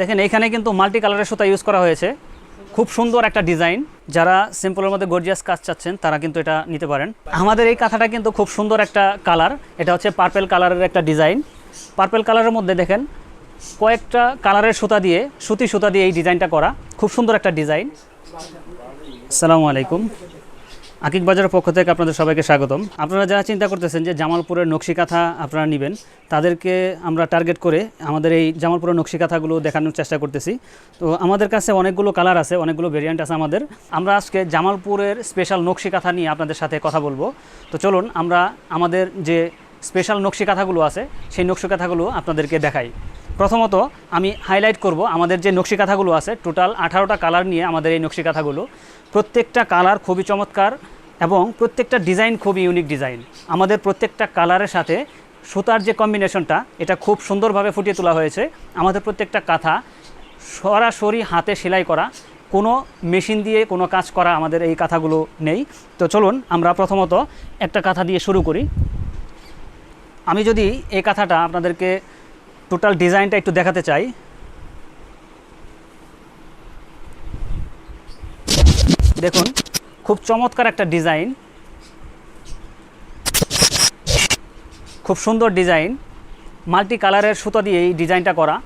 দেখেন, এখানে কিন্তু মাল্টি কালারের সুতা ইউজ করা হয়েছে। খুব সুন্দর একটা ডিজাইন যারা সিম্পলের মধ্যে গর্জিয়াস কাজ চাচ্ছেন, তারা কিন্তু এটা নিতে পারেন। আমাদের এই কাঁথাটা কিন্তু খুব সুন্দর একটা কালার এটা হচ্ছে পার্পেল কালারের একটা ডিজাইন পার্পেল কালারের মধ্যে দেখেন, কয়েকটা কালারের সুতা দিয়ে, সুতি সুতা দিয়ে এই ডিজাইনটা করা। খুব সুন্দর একটা ডিজাইন আসসালামু আলাইকুম। আকিক বাজারের পক্ষ থেকে আপনাদের সবাইকে স্বাগতম। আপনারা যারা চিন্তা করতেছেন যে জামালপুরের নকশি কাঁথা আপনারা নেবেন, তাদেরকে আমরা টার্গেট করে আমাদের এই জামালপুরের নকশি কাঁথাগুলো দেখানোর চেষ্টা করতেছি। তো আমাদের কাছে অনেকগুলো কালার আছে, অনেকগুলো ভেরিয়েন্ট আছে আমাদের। আমরা আজকে জামালপুরের স্পেশাল নকশি কাঁথা নিয়ে আপনাদের সাথে কথা বলব। তো চলুন আমরা আমাদের যে স্পেশাল নকশি কাঁথাগুলো আছে, সেই নকশি কাঁথাগুলো আপনাদেরকে দেখাই। প্রথমত আমি হাইলাইট করব আমাদের যে নকশি কাঁথাগুলো আছে, টোটাল আঠারোটা কালার নিয়ে আমাদের এই নকশি কাঁথাগুলো। প্রত্যেকটা কালার খুবই চমৎকার এবং প্রত্যেকটা ডিজাইন খুবই ইউনিক ডিজাইন। আমাদের প্রত্যেকটা কালারের সাথে সুতার যে কম্বিনেশনটা এটা খুব সুন্দরভাবে ফুটিয়ে তোলা হয়েছে। আমাদের প্রত্যেকটা কাঁথা সরাসরি হাতে সেলাই করা, কোনো মেশিন দিয়ে কোনো কাজ করা আমাদের এই কাঁথাগুলো নেই। তো চলুন আমরা প্রথমত একটা কাঁথা দিয়ে শুরু করি। আমি যদি এই কাঁথাটা আপনাদেরকে টোটাল ডিজাইনটা একটু দেখাতে চাই। দেখুন, খুব চমৎকার একটা ডিজাইন খুব সুন্দর ডিজাইন মাল্টি কালারের সুতো দিয়ে এই ডিজাইনটা করা।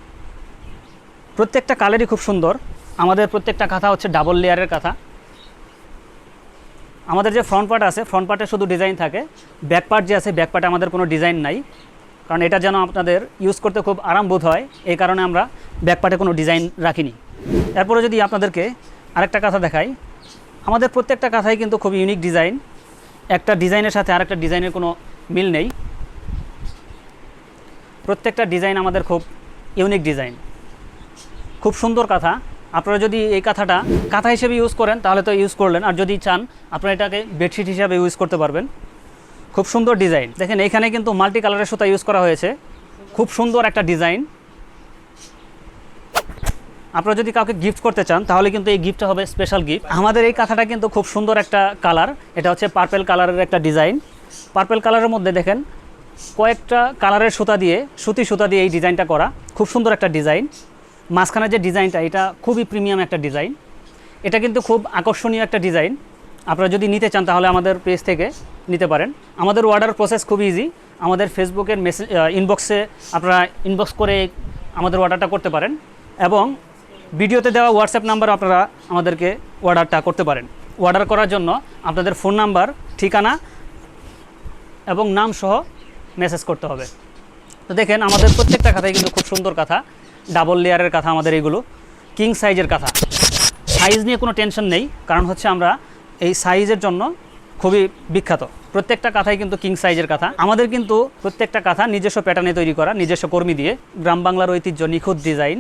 প্রত্যেকটা কালারই খুব সুন্দর। আমাদের প্রত্যেকটা কাঁথা হচ্ছে ডাবল লেয়ারের কাঁথা আমাদের যে ফ্রন্ট পার্ট আছে ফ্রন্ট পার্টে শুধু ডিজাইন থাকে। ব্যাক পার্ট যে আছে ব্যাক পার্টে আমাদের কোনো ডিজাইন নাই। কারণ এটা যেন আপনাদের ইউজ করতে খুব আরাম বোধ হয়, এই কারণে আমরা ব্যাক পার্টে কোনো ডিজাইন রাখিনি। এরপরে যদি আপনাদেরকে আরেকটা কাঁথা দেখাই, আমাদের প্রত্যেকটা কাঁথাই কিন্তু খুব ইউনিক ডিজাইন একটা ডিজাইনের সাথে আরেকটা ডিজাইনের কোনো মিল নেই। প্রত্যেকটা ডিজাইন আমাদের খুব ইউনিক ডিজাইন খুব সুন্দর কাঁথা। আপনারা যদি এই কাঁথাটা কাঁথা হিসেবে ইউজ করেন, তাহলে তো ইউজ করলেন। আর যদি চান, আপনারা এটাকে বেডশিট হিসাবে ইউজ করতে পারবেন। খুব সুন্দর ডিজাইন দেখেন, এখানে কিন্তু মাল্টি কালারের সুতা ইউজ করা হয়েছে। খুব সুন্দর একটা ডিজাইন আপনারা যদি কাউকে গিফট করতে চান, তাহলে কিন্তু এই গিফটটা হবে স্পেশাল গিফট আমাদের এই কাঁথাটা কিন্তু খুব সুন্দর একটা কালার এটা হচ্ছে পার্পেল কালারের একটা ডিজাইন পার্পেল কালারের মধ্যে দেখেন, কয়েকটা কালারের সুতা দিয়ে, সুতি সুতা দিয়ে এই ডিজাইনটা করা। খুব সুন্দর একটা ডিজাইন মাঝখানে যে ডিজাইনটা, এটা খুবই প্রিমিয়াম একটা ডিজাইন। এটা কিন্তু খুব আকর্ষণীয় একটা ডিজাইন। আপনারা যদি নিতে চান তাহলে আমাদের পেজ থেকে নিতে পারেন। আমাদের অর্ডার প্রসেস খুব ইজি আমাদের ফেসবুকের মেসেজ ইনবক্সে আপনারা ইনবক্স করে আমাদের অর্ডারটা করতে পারেন এবং ভিডিওতে দেওয়া হোয়াটসঅ্যাপ নাম্বার আপনারা আমাদেরকে অর্ডারটা করতে পারেন। অর্ডার করার জন্য আপনাদের ফোন নাম্বার ঠিকানা এবং নাম সহ মেসেজ করতে হবে। তো দেখেন, আমাদের প্রত্যেকটা কাথাই কিন্তু খুব সুন্দর কথা। ডাবল লেয়ারের কথা আমাদের এগুলো, কিং সাইজের কথা। সাইজ নিয়ে কোনো টেনশন নেই, কারণ হচ্ছে আমরা এই সাইজের জন্য খুবই বিখ্যাত। প্রত্যেকটা কাঁথাই কিন্তু কিং সাইজের কথা। আমাদের কিন্তু প্রত্যেকটা কাঁথা নিজস্ব প্যাটার্নে তৈরি করা, নিজস্ব কর্মী দিয়ে। গ্রাম বাংলার ঐতিহ্য, নিখুঁত ডিজাইন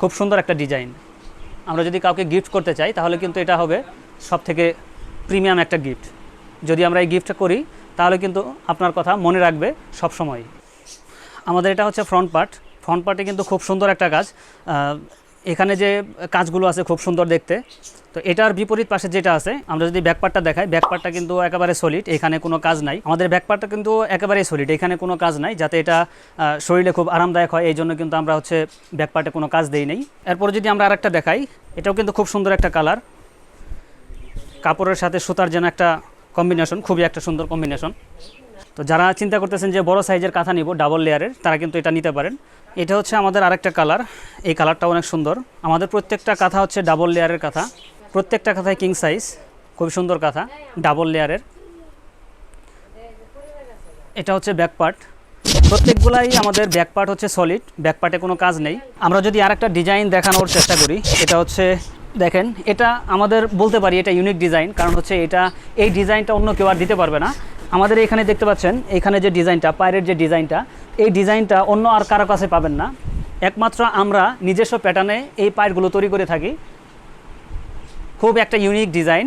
খুব সুন্দর একটা ডিজাইন আমরা যদি কাউকে গিফট করতে চাই, তাহলে কিন্তু এটা হবে সব থেকে প্রিমিয়াম একটা গিফট যদি আমরা এই গিফটটা করি, তাহলে কিন্তু আপনার কথা মনে রাখবে সব সময় আমাদের এটা হচ্ছে ফ্রন্ট পার্ট ফ্রন্ট পার্টে কিন্তু খুব সুন্দর একটা কাজ। এখানে যে কাজগুলো আছে খুব সুন্দর দেখতে। তো এটার বিপরীত পাশে যেটা আছে, আমরা যদি ব্যাক পার্টটা দেখাই ব্যাক পার্টটা কিন্তু একেবারে সলিড এখানে কোনো কাজ নাই। আমাদের ব্যাক পার্টটা কিন্তু একেবারেই সলিড এখানে কোনো কাজ নাই, যাতে এটা শরীরে খুব আরামদায়ক হয়, এই জন্য কিন্তু আমরা হচ্ছে ব্যাক পার্টে কোনো কাজ দেই নেই। এরপরে যদি আমরা আরেকটা দেখাই, এটাও কিন্তু খুব সুন্দর একটা কালার কাপড়ের সাথে সুতার যেন একটা কম্বিনেশন খুবই একটা সুন্দর কম্বিনেশন তো যারা চিন্তা করতেছেন যে বড় সাইজের কাঁথা নিব ডাবল লেয়ারের তারা কিন্তু এটা নিতে পারেন। এটা হচ্ছে আমাদের আরেকটা কালার এই কালারটা অনেক সুন্দর। আমাদের প্রত্যেকটা কাঁথা হচ্ছে ডাবল লেয়ারের কাঁথা। প্রত্যেকটা কাঁথায় কিং সাইজ খুব সুন্দর কাঁথা ডাবল লেয়ারের এটা হচ্ছে ব্যাক পার্ট প্রত্যেকগুলাই আমাদের ব্যাক পার্ট হচ্ছে সলিড ব্যাক পার্টে কোনো কাজ নেই। আমরা যদি আরেকটা ডিজাইন দেখানোর চেষ্টা করি, এটা হচ্ছে, দেখেন, এটা আমাদের বলতে পারি এটা ইউনিক ডিজাইন কারণ হচ্ছে এটা, এই ডিজাইনটা অন্য কেউ আর দিতে পারবে না। আমাদের এখানে দেখতে পাচ্ছেন, এখানে যে ডিজাইনটা, পায়ের যে ডিজাইনটা, এই ডিজাইনটা অন্য আর কারও কাছে পাবেন না। একমাত্র আমরা নিজস্ব প্যাটার্নে এই পায়েরগুলো তৈরি করে থাকি। খুব একটা ইউনিক ডিজাইন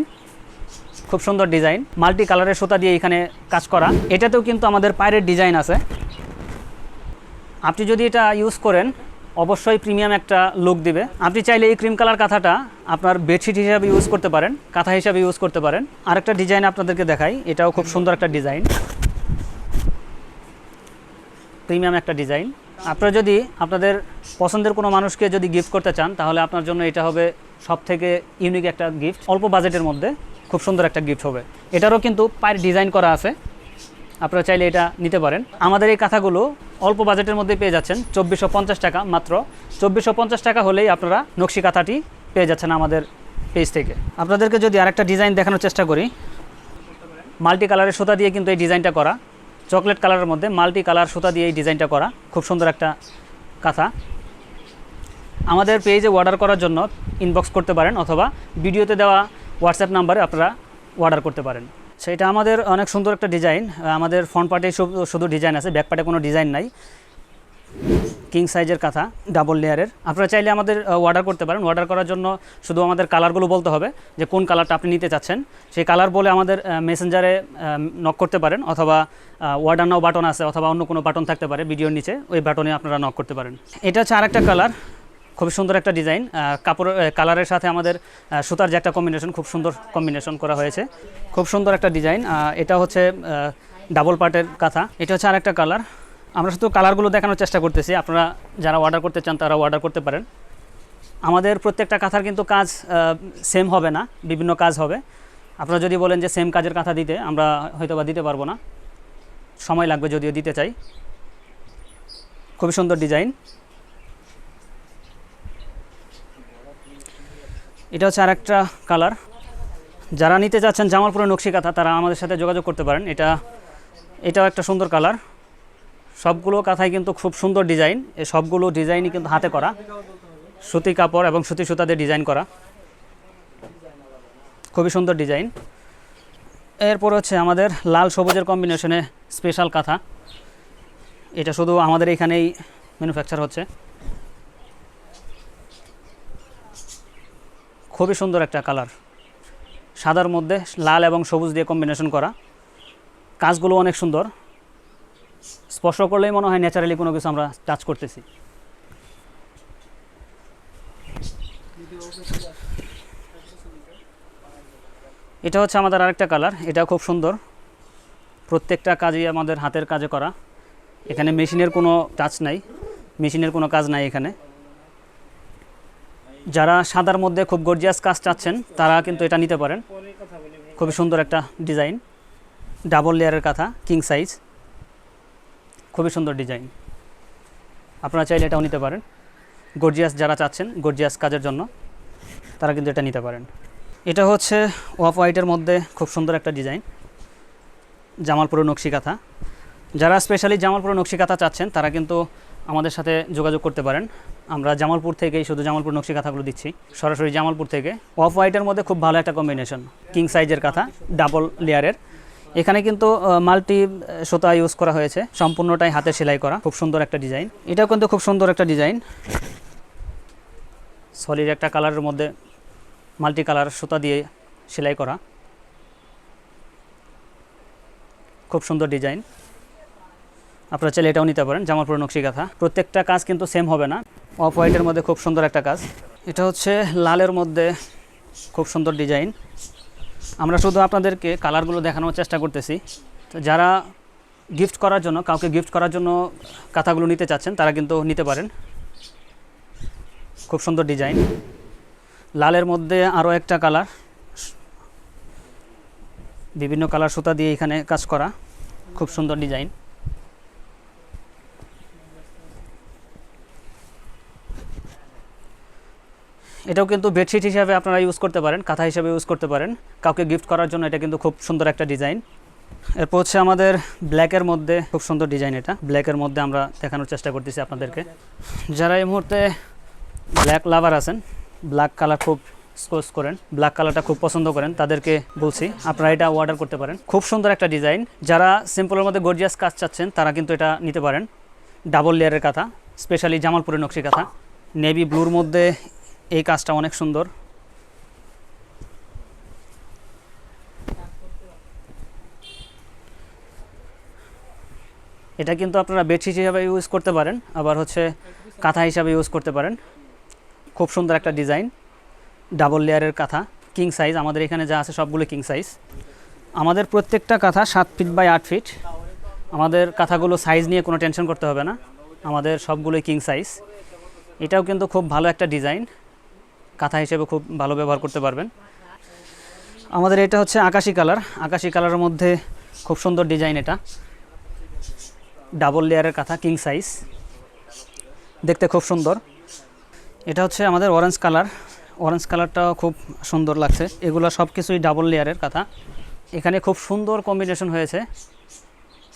খুব সুন্দর ডিজাইন মাল্টি কালারের সুতা দিয়ে এখানে কাজ করা। এটাতেও কিন্তু আমাদের পায়ের ডিজাইন আছে। আপনি যদি এটা ইউজ করেন অবশ্যই প্রিমিয়াম একটা লুক দিবে। আপনি চাইলে এই ক্রিম কালার কাঁথাটা আপনার বেডশিট হিসাবে ইউজ করতে পারেন, কাঁথা হিসাবে ইউজ করতে পারেন। আরেকটা ডিজাইন আপনাদেরকে দেখাই, এটাও খুব সুন্দর একটা ডিজাইন প্রিমিয়াম একটা ডিজাইন আপনারা যদি আপনাদের পছন্দের কোনো মানুষকে যদি গিফট করতে চান, তাহলে আপনার জন্য এটা হবে সব থেকে ইউনিক একটা গিফট অল্প বাজেটের মধ্যে খুব সুন্দর একটা গিফট হবে। এটারও কিন্তু পায়ের ডিজাইন করা আছে। আপনারা চাইলে এটা নিতে পারেন। আমাদের এই কাঁথাগুলো অল্প বাজেটের মধ্যে পেয়ে যাচ্ছেন চব্বিশশো টাকা মাত্র। চব্বিশশো টাকা হলেই আপনারা নকশি কাঁথাটি পেয়ে যাচ্ছেন আমাদের পেজ থেকে। আপনাদেরকে যদি আরেকটা ডিজাইন দেখানোর চেষ্টা করি, মাল্টি কালারের সুতা দিয়ে কিন্তু এই ডিজাইনটা করা। চকলেট কালারের মধ্যে মাল্টি কালার সুতা দিয়ে এই ডিজাইনটা করা। খুব সুন্দর একটা কাঁথা। আমাদের পেজে অর্ডার করার জন্য ইনবক্স করতে পারেন অথবা ভিডিওতে দেওয়া হোয়াটসঅ্যাপ নাম্বারে আপনারা অর্ডার করতে পারেন। সেটা আমাদের অনেক সুন্দর একটা ডিজাইন আমাদের ফ্রন্ট পার্টে শুধু ডিজাইন আছে ব্যাক পার্টে কোনো ডিজাইন নাই। কিং সাইজের কাঁথা ডাবল লেয়ারের আপনারা চাইলে আমাদের অর্ডার করতে পারেন। অর্ডার করার জন্য শুধু আমাদের কালারগুলো বলতে হবে, যে কোন কালারটা আপনি নিতে চাচ্ছেন। সেই কালার বলে আমাদের মেসেঞ্জারে নক করতে পারেন, অথবা অর্ডার নাও বাটন আছে, অথবা অন্য কোনো বাটন থাকতে পারে ভিডিওর নিচে, ওই বাটনে আপনারা নক করতে পারেন। এটা হচ্ছে আরেকটা কালার খুব সুন্দর একটা ডিজাইন। কাপড় কালারের সাথে আমাদের সুতার যে একটা কম্বিনেশন খুব সুন্দর কম্বিনেশন করা হয়েছে। খুব সুন্দর একটা ডিজাইন। এটা হচ্ছে ডাবল পার্টের কাঁথা। এটা হচ্ছে আরেকটা কালার। আমরা শুধু কালারগুলো দেখানোর চেষ্টা করতেছি। আপনারা যারা অর্ডার করতে চান তারা অর্ডার করতে পারেন। আমাদের প্রত্যেকটা কাঁথার কিন্তু কাজ সেম হবে না। বিভিন্ন কাজ হবে। আপনারা যদি বলেন যে সেম কাজের কাঁথা দিতে, আমরা হয়তো বা দিতে পারব না। সময় লাগবে যদিও দিতে চাই। খুবই সুন্দর ডিজাইন। এটা হচ্ছে আরেকটা কালার যারা নিতে চাচ্ছেন জামালপুরের নকশি কাঁথা, তারা আমাদের সাথে যোগাযোগ করতে পারেন। এটা, এটাও একটা সুন্দর কালার সবগুলো কাঁথাই কিন্তু খুব সুন্দর ডিজাইন এ সবগুলো ডিজাইনই কিন্তু হাতে করা। সুতি কাপড় এবং সুতি সুতা দিয়ে ডিজাইন করা। খুবই সুন্দর ডিজাইন এরপর হচ্ছে আমাদের লাল সবুজের কম্বিনেশনে স্পেশাল কাঁথা। এটা শুধু আমাদের এখানেই ম্যানুফ্যাকচার হচ্ছে। খুবই সুন্দর একটা কালার। সাদার মধ্যে লাল এবং সবুজ দিয়ে কম্বিনেশন করা। কাজগুলো অনেক সুন্দর। স্পর্শ করলেই মনে হয় ন্যাচারালি কোনো কিছু আমরা টাচ করতেছি। এটা হচ্ছে আমাদের আরেকটা কালার। এটা খুব সুন্দর। প্রত্যেকটা কাজই আমাদের হাতের কাজে করা। এখানে মেশিনের কোনো টাচ নাই। মেশিনের কোনো কাজ নাই এখানে। যারা সাদার মধ্যে খুব গর্জিয়াস কাজ চাচ্ছেন, তারা কিন্তু এটা নিতে পারেন। খুবই সুন্দর একটা ডিজাইন। ডাবল লেয়ারের কাঁথা কিং সাইজ খুবই সুন্দর ডিজাইন। আপনারা চাইলে এটাও নিতে পারেন। গর্জিয়াস যারা চাচ্ছেন গর্জিয়াস কাজের জন্য, তারা কিন্তু এটা নিতে পারেন। এটা হচ্ছে অফ হোয়াইটের মধ্যে খুব সুন্দর একটা ডিজাইন। জামালপুরের নকশি কাঁথা। যারা স্পেশালি জামালপুরের নকশি কাঁথা চাচ্ছেন, তারা কিন্তু আমাদের সাথে যোগাযোগ করতে পারেন। আমরা জামালপুর থেকেই শুধু জামালপুর নকশি কাঁথাগুলো দিচ্ছি। সরাসরি জামালপুর থেকে। অফ হোয়াইটের মধ্যে খুব ভালো একটা কম্বিনেশন কিং সাইজের কাঁথা ডাবল লেয়ারের এখানে কিন্তু মাল্টি সুতা ইউজ করা হয়েছে। সম্পূর্ণটাই হাতে সেলাই করা। খুব সুন্দর একটা ডিজাইন এটাও কিন্তু খুব সুন্দর একটা ডিজাইন সলিড একটা কালারের মধ্যে মাল্টি কালার সুতা দিয়ে সেলাই করা। খুব সুন্দর ডিজাইন আপনারা চাইলে এটাও নিতে পারেন জামালপুর নকশি কাঁথা প্রত্যেকটা কাজ কিন্তু সেম হবে না। অফ হোয়াইটের মধ্যে খুব সুন্দর একটা কাজ। এটা হচ্ছে লালের মধ্যে খুব সুন্দর ডিজাইন আমরা শুধু আপনাদেরকে কালারগুলো দেখানোর চেষ্টা করতেছি। তো যারা গিফট করার জন্য, কাউকে গিফট করার জন্য কাঁথাগুলো নিতে চাচ্ছেন, তারা কিন্তু নিতে পারেন। খুব সুন্দর ডিজাইন লালের মধ্যে আরও একটা কালার বিভিন্ন কালার সুতা দিয়ে এখানে কাজ করা। খুব সুন্দর ডিজাইন এটাও কিন্তু বেডশিট হিসাবে আপনারা ইউজ করতে পারেন কাঁথা হিসাবে ইউজ করতে পারেন। কাউকে গিফট করার জন্য এটা কিন্তু খুব সুন্দর একটা ডিজাইন এরপর হচ্ছে আমাদের ব্ল্যাকের মধ্যে, খুব সুন্দর ডিজাইন এটা। ব্ল্যাকের মধ্যে আমরা দেখানোর চেষ্টা করতেছি আপনাদেরকে। যারা এই মুহূর্তে ব্ল্যাক লাভার আছেন ব্ল্যাক কালার খুব স্কোর্স করেন ব্ল্যাক কালারটা খুব পছন্দ করেন, তাদেরকে বলছি, আপনারা এটা অর্ডার করতে পারেন। খুব সুন্দর একটা ডিজাইন যারা সিম্পলের মধ্যে গর্জিয়াস কাজ চাচ্ছেন, তারা কিন্তু এটা নিতে পারেন। ডাবল লেয়ারের কাঁথা স্পেশালি জামালপুরের নকশি কাঁথা। নেভি ব্লুর মধ্যে এই কাজটা অনেক সুন্দর। এটা কিন্তু আপনারা বেডশিট হিসাবে ইউজ করতে পারেন, আবার হচ্ছে কাঁথা হিসাবে ইউজ করতে পারেন। খুব সুন্দর একটা ডিজাইন ডাবল লেয়ারের কাঁথা কিং সাইজ আমাদের এখানে যা আছে সবগুলো কিং সাইজ আমাদের প্রত্যেকটা কাঁথা সাত ফিট বাই আট ফিট আমাদের কাঁথাগুলো সাইজ নিয়ে কোনো টেনশন করতে হবে না। আমাদের সবগুলোই কিং সাইজ এটাও কিন্তু খুব ভালো একটা ডিজাইন কাঁথা হিসেবে খুব ভালো ব্যবহার করতে পারবেন। আমাদের এটা হচ্ছে আকাশি কালার। আকাশি কালারের মধ্যে খুব সুন্দর ডিজাইন এটা। ডাবল লেয়ারের কাঁথা কিং সাইজ দেখতে খুব সুন্দর। এটা হচ্ছে আমাদের অরেঞ্জ কালার। অরেঞ্জ কালারটাও খুব সুন্দর লাগছে। এগুলো সব কিছুই ডাবল লেয়ারের কাঁথা। এখানে খুব সুন্দর কম্বিনেশন হয়েছে।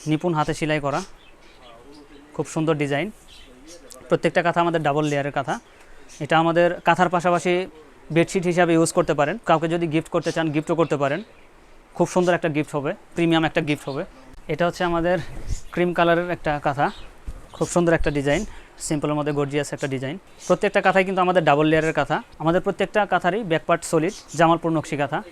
নিপুণ হাতে সেলাই করা। খুব সুন্দর ডিজাইন। প্রত্যেকটা কাঁথা আমাদের ডাবল লেয়ারের কাঁথা। এটা আমাদের কাঁথার পাশাপাশি বেডশিট হিসাবে ইউজ করতে পারেন। কাউকে যদি গিফট করতে চান গিফটও করতে পারেন। খুব সুন্দর একটা গিফট হবে প্রিমিয়াম একটা গিফট হবে। এটা হচ্ছে আমাদের ক্রিম কালারের একটা কাঁথা। খুব সুন্দর একটা ডিজাইন সিম্পলের মধ্যে গর্জিয়াস একটা ডিজাইন প্রত্যেকটা কাঁথাই কিন্তু আমাদের ডাবল লেয়ারের কাঁথা। আমাদের প্রত্যেকটা কাঁথারই ব্যাকপার্ট সলিড জামালপুর নকশি কাঁথা।